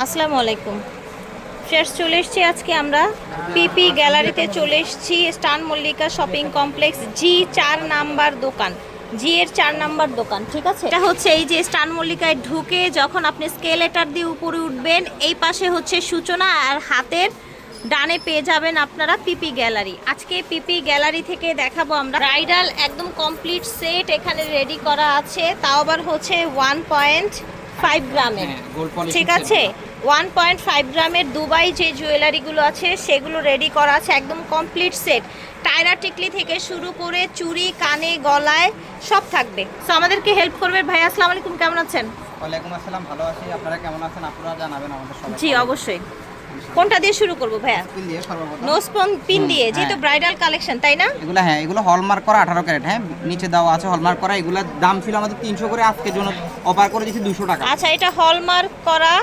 আসসালামু আলাইকুম। ফ্রেশ চলে এসেছি আজকে আমরা পিপি গ্যালারিতে চলে এসেছি, স্টান মল্লিকা শপিং কমপ্লেক্স জি চার নাম্বার দোকান। জি এর চার নাম্বার দোকান, ঠিক আছে? এটা হচ্ছে এই যে স্টান মল্লিকায় ঢুকে যখন আপনি স্কেলেটার দিয়ে উপরে উঠবেন, এই পাশে হচ্ছে সূচনা আর হাতের ডানে পেয়ে যাবেন আপনারা পিপি গ্যালারি। আজকে পিপি গ্যালারি থেকে দেখাবো আমরা। ব্রাইডাল একদম কমপ্লিট সেট এখানে রেডি করা আছে, তাও আবার হচ্ছে ওয়ান পয়েন্ট ফাইভ গ্রামের। হ্যাঁ, ঠিক আছে? ওয়ান পয়েন্ট ফাইভ গ্রামের দুবাই যে জুয়েলারিগুলো আছে সেগুলো রেডি করা আছে একদম কমপ্লিট সেট টায়রা টিকলি থেকে শুরু করে চুড়ি কানে গলায় সব থাকবে। তো আমাদেরকে হেল্প করবে। ভাই আসসালামু আলাইকুম কেমন আছেন? ওয়ালাইকুম আসসালাম ভালো আছি। আপনারা কেমন আছেন? আপনারা জানাবেন আমাদের সবাই জি অবশ্যই। কোনটা দিয়ে শুরু করব ভাইয়া পিন দিয়ে সর্বপ্রথম নোসপন পিন দিয়ে যেহেতু হ্যাঁ। ব্রাইডাল কালেকশন তাই না এগুলো হ্যাঁ এগুলো হলমার্ক করা আঠারো ক্যারেট হ্যাঁ নিচে দেওয়া আছে হলমার্ক করা এগুলোর দাম ছিল আমাদের তিনশো করে আজকের জন্য অফার করে দিয়েছি দুশো টাকা আচ্ছা এটা হলমার্ক করা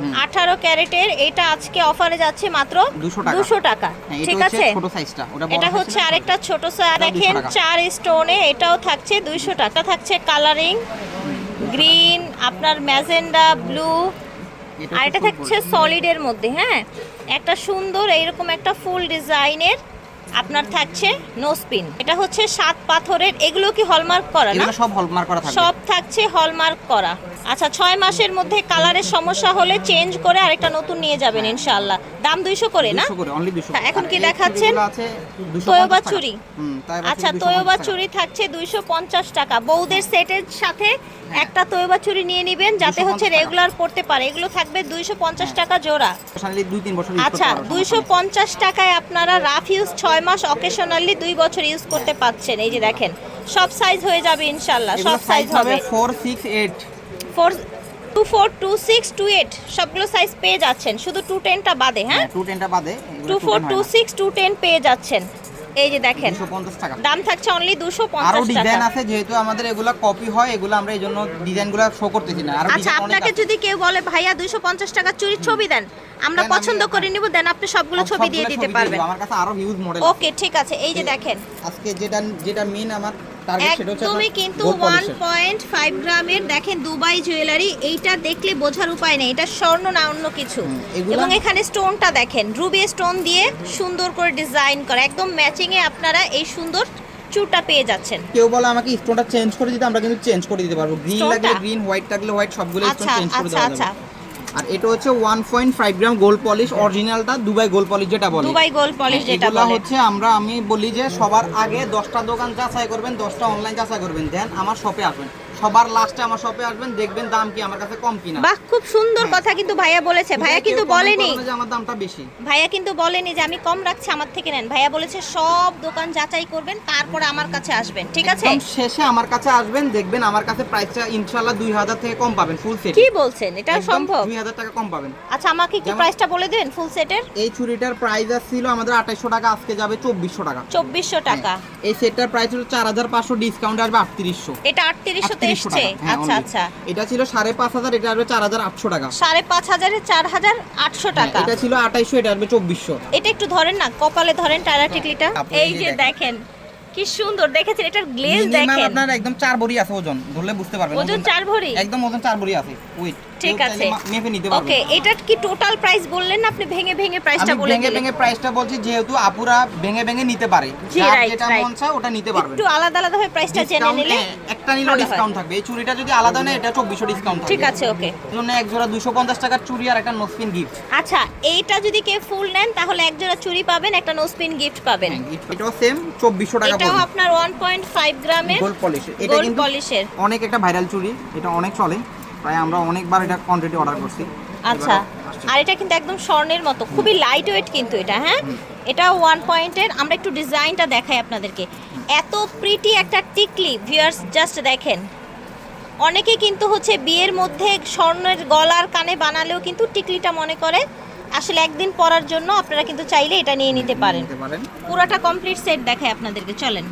হুম। আঠারো ক্যারেটের এটা আজকে অফারে যাচ্ছে মাত্র 200 টাকা। দুশো টাকা হ্যাঁ ঠিক আছে ছোট সাইজটা ওটা এটা হচ্ছে আরেকটা ছোট সা- এটাও 200 দেখেন। চার স্টোনে এটাও থাকছে দুইশো টাকা থাকছে কালারিং গ্রিন আপনার ম্যাজেন্ডা ব্লু আর এটা থাকছে। সলিডের মধ্যে হ্যাঁ? একটা সুন্দর এইরকম একটা ফুল ডিজাইনের আপনার থাকছে নো স্পিন এটা হচ্ছে সাত পাথরের এগুলো কি হলমার্ক করা না? সব হলমার্ক করা সব থাকছে হলমার্ক করা। আচ্ছা ছয় মাসের মধ্যে কালারের সমস্যা হলে চেঞ্জ করে আরেকটা নতুন নিয়ে যাবেন ইনশাআল্লাহ। দাম দুইশো করে না? 200 করে অনলি 200 হ্যাঁ, এখন কি দেখাচ্ছেন? চুড়িগুলো আছে 250 তয়বা টাকা। চুড়ি? হুম তয়বা আচ্ছা চুড়ি 250 তয়বা টাকা। থাকছে দুইশো পঞ্চাশ টাকা। বৌদের সেটের সাথে একটা তয়বা চুরি নিয়ে নেবেন যাতে হচ্ছে রেগুলার পড়তে পারে। এগুলো থাকবে দুইশো পঞ্চাশ টাকা জোড়া। use করতে আচ্ছা দুইশো। পঞ্চাশ টাকায় আপনারা রাফ ইউজ ছয় মাস অকেশনালি দুই বছর ইউজ করতে পাচ্ছেন। এই যে দেখেন সব সাইজ হয়ে যাবে ইনশাল্লাহ সব সাইজ হবে হবে। 4 6 8 four two four two six two eight সবগুলো সাইজ পেয়ে যাচ্ছেন। শুধু টু টেনটা বাদে হ্যাঁ? টু টেনটা বাদে two four two six two ten পেয়ে যাচ্ছেন। এই যে দেখেন দাম থাকছে অনলি দুশো আরও পঞ্চাশ ডিজাইন আছে যেহেতু আমাদের এগুলা কপি হয় এগুলো আমরা এই জন্য ডিজাইনগুলো শো করতেছি না। আচ্ছা আপনাকে যদি কেউ বলে ভাইয়া দুশো পঞ্চাশ টাকা চুরির ছবি দেন আমরা পছন্দ করে নিব দেন আপনি সবগুলো ছবি দিয়ে দিতে পারবেন। আমার কাছে আরও হিউজ মডেল ওকে ঠিক আছে এই যে দেখেন। আজকে যেটা যেটা মেন আমার একদমই কিন্তু gold ওয়ান polish-এর। পয়েন্ট ফাইভ গ্রামের দেখেন দুবাই জুয়েলারি এইটা দেখলে বোঝার উপায় নেই এটা স্বর্ণ না অন্য কিছু। এবং এখানে স্টোনটা দেখেন রুবি স্টোন দিয়ে সুন্দর করে ডিজাইন করা একদম ম্যাচিং এ আপনারা এই সুন্দর চুরটা পেয়ে যাচ্ছেন। কেউ বলে আমাকে স্টোনটা চেঞ্জ করে দিতে আমরা কিন্তু চেঞ্জ করে দিতে পারব। গ্রিন লাগলে গ্রিন হোয়াইট লাগলে হোয়াইট সবগুলো স্টোন আচ্ছা চেঞ্জ করে আচ্ছা দেওয়া আচ্ছা। যাবে আর এটা হচ্ছে 1.5 গ্রাম গোল্ড পলিশ অরিজিনালটা দুবাই গোল্ড পলিশ যেটা বলে। দুবাই গোল্ড পলিশ যেটা বলে। হচ্ছে আমরা আমি বলি যে সবার আগে দশটা দোকান যাচাই করবেন দশটা অনলাইন যাচাই করবেন। দেন আমার শপে আসবেন। সবার লাস্টে আমার শপে আসবেন দেখবেন দাম কি আমার কাছে কম কিনা। বাহ খুব সুন্দর হ্যাঁ। কথা কিন্তু ভাইয়া বলেছে। ভাইয়া কিন্তু বলেনি। যে আমার দামটা বেশি। ভাইয়া কিন্তু বলেনি যে আমি কম রাখছি আমার থেকে নেন। ভাইয়া বলেছে সব দোকান যাচাই করবেন তারপরে আমার কাছে আসবেন ঠিক আছে? একদম শেষে আমার কাছে আসবেন দেখবেন আমার কাছে প্রাইসটা ইনশাআল্লাহ দুই হাজার থেকে কম পাবেন ফুল সেট কি বলছেন? এটা সম্ভব? দুই হাজার টাকা কম পাবেন। আচ্ছা আমাকে একটু প্রাইসটা বলে দেন ফুল সেটের এই চুড়িটার প্রাইস ছিল আমাদের আঠাইশশো টাকা আজকে যাবে চব্বিশশো টাকা। চব্বিশশো টাকা। হ্যাঁ। এই সেটটার প্রাইস হলো চার হাজার পাঁচশো ডিসকাউন্ট আসবে আটত্রিশশো। এটা আটত্রিশশোতে আটত্রিশশো এসছে? হ্যাঁ, আচ্ছা আচ্ছা। এটা ছিল সাড়ে পাঁচ হাজার এটা আসবে চার হাজার আটশো টাকা। সাড়ে পাঁচ হাজারে চার হাজার আটশো হ্যাঁ, টাকা। এটা ছিল আঠাইশশো এটা আসবে চব্বিশশো। এটা একটু ধরেন না কপালে ধরেন টায়ার টিকলিটা। এই যে দেখেন। কি সুন্দর দেখেছেন? এটার গ্লেজ দেখেন। আপনার একদম চার ভরি আছে ওজন ধরলে বুঝতে পারবেন ওজন চার ভরি? একদম ওজন চার ভরি আছে ওয়েট ঠিক আছে। মেপে নিতে পারবেন। ওকে এটার কি টোটাল প্রাইস বললেন আপনি? ভেঙে ভেঙে প্রাইসটা বলে ভেঙে ভেঙে প্রাইসটা বলছি যেহেতু আপুরা ভেঙে ভেঙে নিতে পারে। যেটা মন চায় ওটা নিতে পারবেন। একটু আলাদা আলাদা ভাবে প্রাইসটা জেনে নিলে হ্যাঁ, একটা হয়। ডিসকাউন্ট থাকবে। এই চুড়িটা যদি আলাদা নেয় এটা চব্বিশশো ডিসকাউন্ট থাকবে। ঠিক আছে ওকে জন্য এক জোড়া দুশো পঞ্চাশ টাকার চুড়ি আর একটা নোসপিন গিফট আচ্ছা এইটা যদি কেউ ফুল নেন তাহলে এক জোড়া চুড়ি পাবেন একটা নোসপিন গিফট পাবেন। এটাও সেম চব্বিশশো টাকা এটাও আপনার ওয়ান পয়েন্ট ফাইভ গ্রামের গোল্ড পলিশ এটা কিন্তু পলিশের অনেক একটা ভাইরাল চুড়ি এটা অনেক চলে। প্রায় আমরা অনেকবার এটা কোয়ান্টিটি অর্ডার করছি। আচ্ছা আর এটা কিন্তু একদম স্বর্ণের মতো খুবই লাইট ওয়েট কিন্তু এটা হ্যাঁ? এটা ওয়ান পয়েন্টের আমরা একটু ডিজাইনটা দেখাই আপনাদেরকে। এত প্রিটি একটা টিকলি ভিউয়ার্স জাস্ট দেখেন। অনেকে কিন্তু হচ্ছে বিয়ের মধ্যে স্বর্ণের গলার কানে বানালেও কিন্তু টিকলিটা মনে করে। আসলে একদিন পরার জন্য আপনারা কিন্তু চাইলে এটা নিয়ে নিতে পারেন। পুরোটা কমপ্লিট সেট দেখায় আপনাদেরকে চলেন।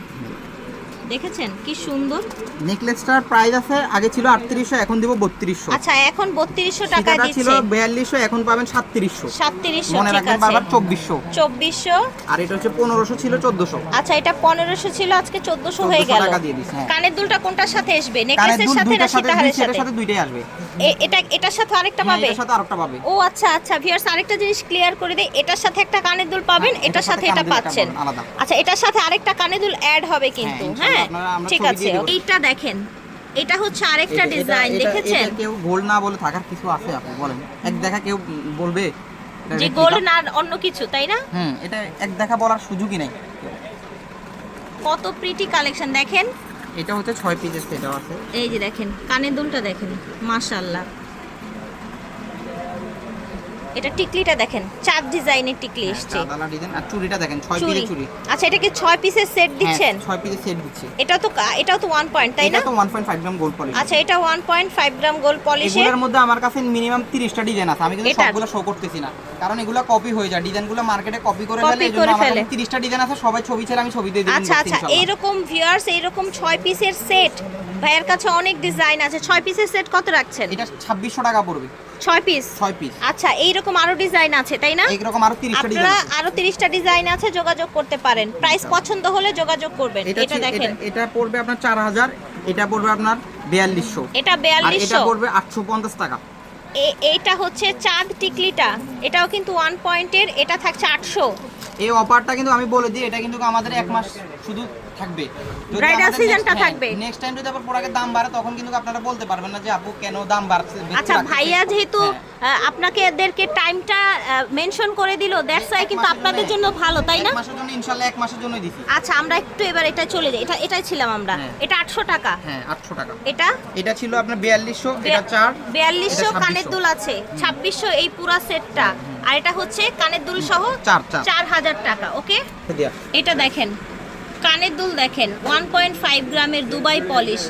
দেখেছেন? কি সুন্দর। নেকলেসটার প্রাইস আছে আগে ছিল আটত্রিশশো এখন দিব বত্রিশশো। আচ্ছা এখন বত্রিশশো টাকা সীতাটা ছিল দিচ্ছে। বিয়াল্লিশশো এখন পাবেন সাতত্রিশশো। সাতত্রিশশো মনে রাখবেন বারবার চব্বিশশো। চব্বিশশো। আর এটা হচ্ছে পনেরোশো ছিল চোদ্দশো। আচ্ছা এটা পনেরোশো ছিল আজকে চোদ্দশো হয়ে গেল। টাকা দিয়ে দিস, হ্যাঁ। কানের দুলটা কোনটার সাথে আসবে? নেকলেসের সাথে না দুইটার সাথে সীতাহারের সাথে? সাথে দুইটাই আসবে। এটা এটার সাথে আরেকটা হ্যাঁ, পাবে? এটার সাথে আরেকটা পাবে। ও আচ্ছা আচ্ছা ভিউয়ার্স আরেকটা জিনিস ক্লিয়ার করে দেই। এটার সাথে একটা কানের দুল পাবেন হ্যাঁ, এটার সাথে এটা পাচ্ছেন। আচ্ছা এটার সাথে আরেকটা কানের দুল অ্যাড হবে কিন্তু ইনশাআল্লাহ হ্যাঁ ঠিক আছে এইটা দেখেন এটা হচ্ছে আরেকটা ডিজাইন দেখেছেন? কেউ গোল্ড না বলে থাকার কিছু আছে আপনি বলেন। এক দেখা কেউ বলবে যে? গোল্ড না অন্য কিছু তাই না? হুম এটা এক দেখা বলার সুযোগই নাই। কত প্রিটি কালেকশন দেখেন। এটা হচ্ছে ছয় পিসের সেটাও আছে। এই যে দেখেন কানের দুলটা দেখেন মাশাআল্লাহ। এটা টিকলিটা দেখেন চার ডিজাইনের টিকলি এসছে। চাঁদালা ডিজাইন আর চুড়িটা দেখেন ছয় পিসের চুড়ি। আচ্ছা এটা কি ছয় পিসের সেট দিচ্ছেন হ্যাঁ, ছয় পিসের সেট দিচ্ছি। এটা তো এটাও তো ওয়ান পয়েন্ট তাই না? এটা তো 1.5 গ্রাম গোল্ড পলিশ আচ্ছা এটা one point five gram gold polish এগুলোর মধ্যে আমার কাছে মিনিমাম 30টা ডিজাইন আছে। আমি কিন্তু? সবগুলো শো করতেছি না। কারণ এগুলো কপি হয়ে যায়। ডিজাইনগুলো মার্কেটে কপি করে ফেলে এজন্য আমার ফেলে। 30টা ডিজাইন আছে। সবাই ছবি ছেড়ে আমি ছবি দিয়ে দিই আচ্ছা আচ্ছা এইরকম ভিউয়ার্স এইরকম ছয় পিসের সেট ভাইয়ের কাছে অনেক ডিজাইন আছে। ছয় পিসের সেট কত রাখছেন? এটা 2600 টাকা পড়বে। ছয় পিস ছয় পিস আচ্ছা এইরকম আরও ডিজাইন আছে তাই না? এইরকম আরও 30টা আপনারা আরও তিরিশটা ডিজাইন আছে যোগাযোগ করতে পারেন। প্রাইস পছন্দ হলে যোগাযোগ করবেন। এটা এটা দেখেন এটা- এটা পড়বে আপনার 4000 এটা পড়বে আপনার 4200 এটা আর এটা বিয়াল্লিশশো? পড়বে 850 টাকা। এইটা হচ্ছে চাঁদ টিকলিটা। এটাও কিন্তু ওয়ান পয়েন্টের এটা থাকছে আটশো। এই অফারটা কিন্তু আমি বলে দিই এটা কিন্তু আমাদের এক মাস শুধু থাকবে। Bridal season টা থাকবে। নেক্সট টাইম যদি আবার প্রোডাক্টের দাম বাড়ে তখন কিন্তু আপনারা বলতে পারবেন না যে আপু কেন দাম বাড়ছে আচ্ছা ভাইয়া যেহেতু হ্যাঁ। আপনাকে এদেরকে টাইমটা মেনশন করে দিল দ্যাটস ওয়াই কিন্তু আপনাদের জন্য- ভালো তাই না? এক মাসের জন্য ইনশাআল্লাহ এক মাসের দিছি। আচ্ছা আমরা একটু এবার এটা চলে যাই। এটা এটাই ছিলাম আমরা। হ্যাঁ। এটা আটশো টাকা। হ্যাঁ 800 টাকা। এটা? এটা ছিল আপনার 4200 এটা 4 বিয়াল্লিশশো এটা কানের দুল আছে ছাব্বিশশো এই পুরা সেটটা। আর এটা হচ্ছে কানের দুল সহ চার, চার। চার হাজার টাকা ওকে? এটা দেখেন। কানের দুল দেখেন ওয়ান পয়েন্ট ফাইভ গ্রামের দুবাই পলিশ।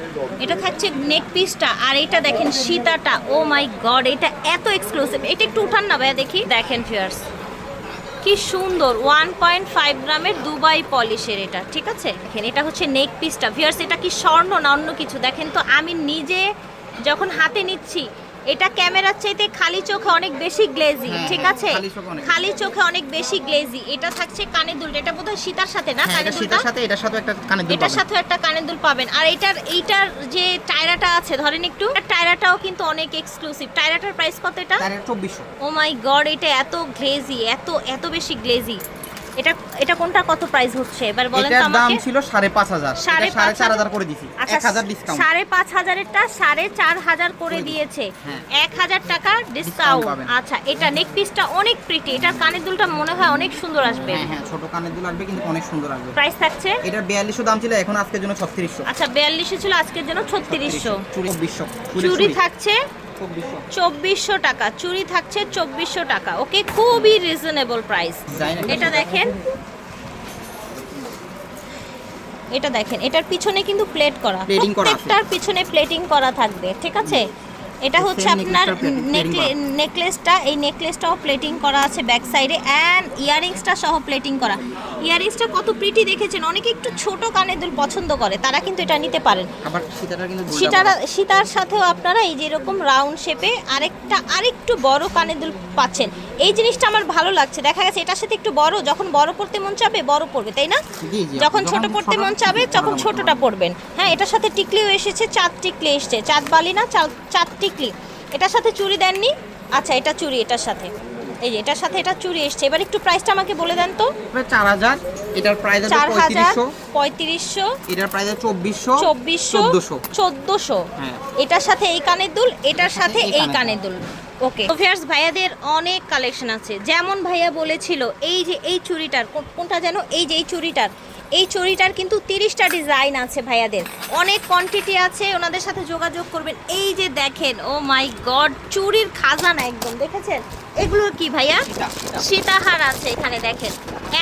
এটা থাকছে নেক পিসটা আর এটা দেখেন সীতাটা ও মাই গড এটা এত এক্সক্লুসিভ এটা একটু উঠান না ভাইয়া দেখি। দেখেন ফিয়ার্স কি সুন্দর ওয়ান পয়েন্ট ফাইভ গ্রামের দুবাই পলিশের এটা, ঠিক আছে? দেখেন, এটা হচ্ছে নেক পিসটা ভিয়ার্স এটা কি স্বর্ণ না অন্য কিছু? দেখেন তো, আমি নিজে যখন হাতে নিচ্ছি এটা ক্যামেরার চাইতে খালি চোখে অনেক বেশি গ্লেজি হ্যাঁ, ঠিক হ্যাঁ, আছে? খালি চোখে অনেক বেশি। গ্লেজি এটা থাকছে কানে দুল এটা বোধহয় সীতার সাথে না? হ্যাঁ এটা দুলটা? সাথে এটার সাথে একটা কানে দুল এটার পাবেন। সাথে একটা কানের দুল পাবেন। আর এটার এইটার যে টায়রাটা আছে ধরেন একটু টায়রাটাও কিন্তু অনেক এক্সক্লুসিভ টায়রাটার প্রাইস কত এটা? এটা 2400 ও মাই গড এটা এত গ্লেজি এত এত বেশি গ্লেজি এটা এটা কোনটা কত প্রাইস হচ্ছে? এবার বলেন তো দাম ছিল 5500 সাড়ে এটা পাঁচ 4500 করে দিছি। আচ্ছা 1000 ডিসকাউন্ট সাড়ে পাঁচ হাজারেরটা সাড়ে চার হাজার করে করে দিয়েছে। হ্যাঁ। এক হাজার টাকা ডিসকাউন্ট আচ্ছা এটা নেক পিসটা অনেক প্রিটি এটার কানের দুলটা মনে হয় অনেক সুন্দর আসবে। হ্যাঁ হ্যাঁ ছোট কানের দুল আসবে কিন্তু অনেক সুন্দর আসবে। প্রাইস থাকছে? এটার 4200 দাম ছিল এখন আজকের জন্য 3600 আচ্ছা বিয়াল্লিশে ছিল আজকের জন্য ছত্রিশশো। চুরি 2400 চুরি থাকছে 2400 চব্বিশশো। টাকা। চুরি থাকছে চব্বিশশো টাকা। ওকে খুবই রিজনেবল প্রাইস এটা দেখেন। এটা দেখেন। এটার পিছনে কিন্তু প্লেট করা। প্রত্যেকটার পিছনে প্লেটিং করা থাকবে ঠিক আছে? এটা হচ্ছে আপনার। নেকলেসটা এই নেকলেসটাও প্লেটিং করা আছে ব্যাক সাইডে অ্যান্ড ইয়ারিংসটা সহ প্লেটিং করা। ইয়ারিংসটা কত প্রিটি দেখেছেন? অনেকে একটু ছোট কানের দুল পছন্দ করে তারা কিন্তু এটা নিতে পারেন। আবার সীতাটা কিন্তু দুলটা সীতার সাথেও আপনারা এই যে এরকম রাউন্ড শেপে আরেকটা আরেকটু বড় কানের দুল পাচ্ছেন। এই জিনিসটা আমার ভালো লাগছে। দেখা গেছে এটার সাথে একটু বড় যখন বড় পড়তে মন চাবে বড় পড়বে তাই না? যখন ছোট পড়তে মন চাবে তখন ছোটটা পড়বেন। হ্যাঁ এটার সাথে টিকলিও এসেছে চাঁদ টিকলি এসছে। চাঁদ বালি না চাঁদ চাঁদ টিকলি। এটার সাথে চুড়ি দেননি? আচ্ছা এটা চুড়ি এটার সাথে। এই যে এটার সাথে এটা চুরি এসছে। এবার একটু প্রাইসটা আমাকে বলে দেন তো। চার হাজার। এটার প্রাইস চার হাজার 3500 পঁয়ত্রিশশো। এটার প্রাইস চব্বিশশো। 2400 চব্বিশশো 1400 চোদ্দশো। হ্যাঁ। এটার সাথে এই কানের দুল এটার সাথে এই কানের দুল। ওকে ফেয়ার্স ভাইয়াদের অনেক কালেকশন আছে। যেমন ভাইয়া বলেছিল এই যে এই চুরিটার কোনটা যেন? এই যে এই চুড়িটার। এই চুড়িটার কিন্তু তিরিশটা ডিজাইন আছে ভাইয়াদের। অনেক কোয়ান্টিটি আছে ওনাদের সাথে যোগাযোগ করবেন। এই যে দেখেন ও মাই গড চুরির খাজানা একদম দেখেছেন? এগুলো কি ভাইয়া? সীতা, সীতা। সীতাহার আছে এখানে দেখেন।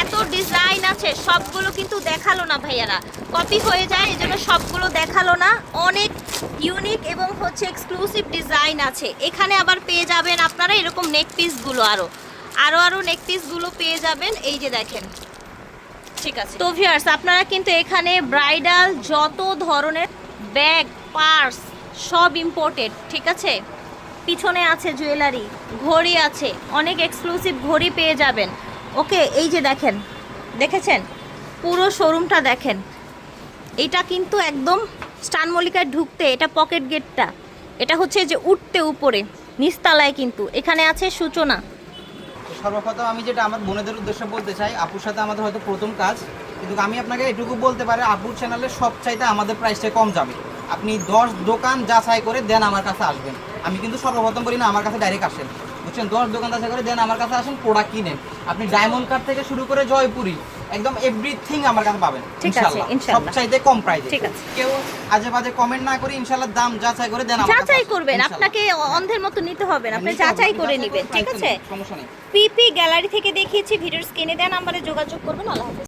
এত ডিজাইন আছে সবগুলো কিন্তু দেখাল না ভাইয়ারা। কপি হয়ে যায় এই জন্য সবগুলো দেখাল না। অনেক ইউনিক এবং হচ্ছে এক্সক্লুসিভ ডিজাইন আছে। এখানে আবার পেয়ে যাবেন আপনারা এরকম নেক পিসগুলো আরও আরও আরও নেক পিসগুলো পেয়ে যাবেন। এই যে দেখেন ঠিক আছে। তো ভিউয়ার্স আপনারা কিন্তু এখানে ব্রাইডাল যত ধরনের ব্যাগ পার্স সব ইম্পোর্টেড ঠিক আছে? পিছনে আছে জুয়েলারি ঘড়ি আছে, অনেক এক্সক্লুসিভ ঘড়ি পেয়ে যাবেন। ওকে এই যে দেখেন, দেখেছেন? পুরো শোরুমটা দেখেন। এটা কিন্তু একদম স্টান মল্লিকায় ঢুকতে, এটা পকেট গেটটা এটা হচ্ছে যে উঠতে উপরে নিচতলায় কিন্তু। এখানে আছে সূচনা। সর্বপ্রথম আমি যেটা আমার বোনেদের উদ্দেশ্যে বলতে চাই, আপুর সাথে আমাদের হয়তো প্রথম কাজ, কিন্তু আমি আপনাকে এটুকু বলতে পারি, আপুর চ্যানেলে সব চাইতে আমাদের প্রাইসটা কম যাবে। আপনি দশ দোকান যাচাই করে দেন আমার কাছে আসবেন। আমি কিন্তু সর্বপ্রথম বলি না, আমার কাছে ডাইরেক্ট আসেন। বুঝছেন? দশ দোকান যাচাই করে দেন, আমার কাছে আসেন প্রোডাক্ট কিনেন। আপনি ডায়মন্ড কার্ড থেকে শুরু করে জয়পুরি একদম এভরিথিং আমার কাছে পাবেন ইনশাআল্লাহ আছে, ইনশাল্লাহ। সব চাইতে কম প্রাইসে ঠিক আছে। কেউ আজে বাজে কমেন্ট না করে ইনশাল্লাহ দাম যাচাই করে দেন যাচাই করবেন আপনাকে অন্ধের মতো নিতে হবে না আপনি যাচাই করে নেবেন ঠিক আছে? সমস্যা নেই। পিপি গ্যালারি থেকে দেখিয়েছি ভিডিওর স্ক্রিনে দেন নাম্বারে যোগাযোগ করবেন আল্লাহ হাফেজ।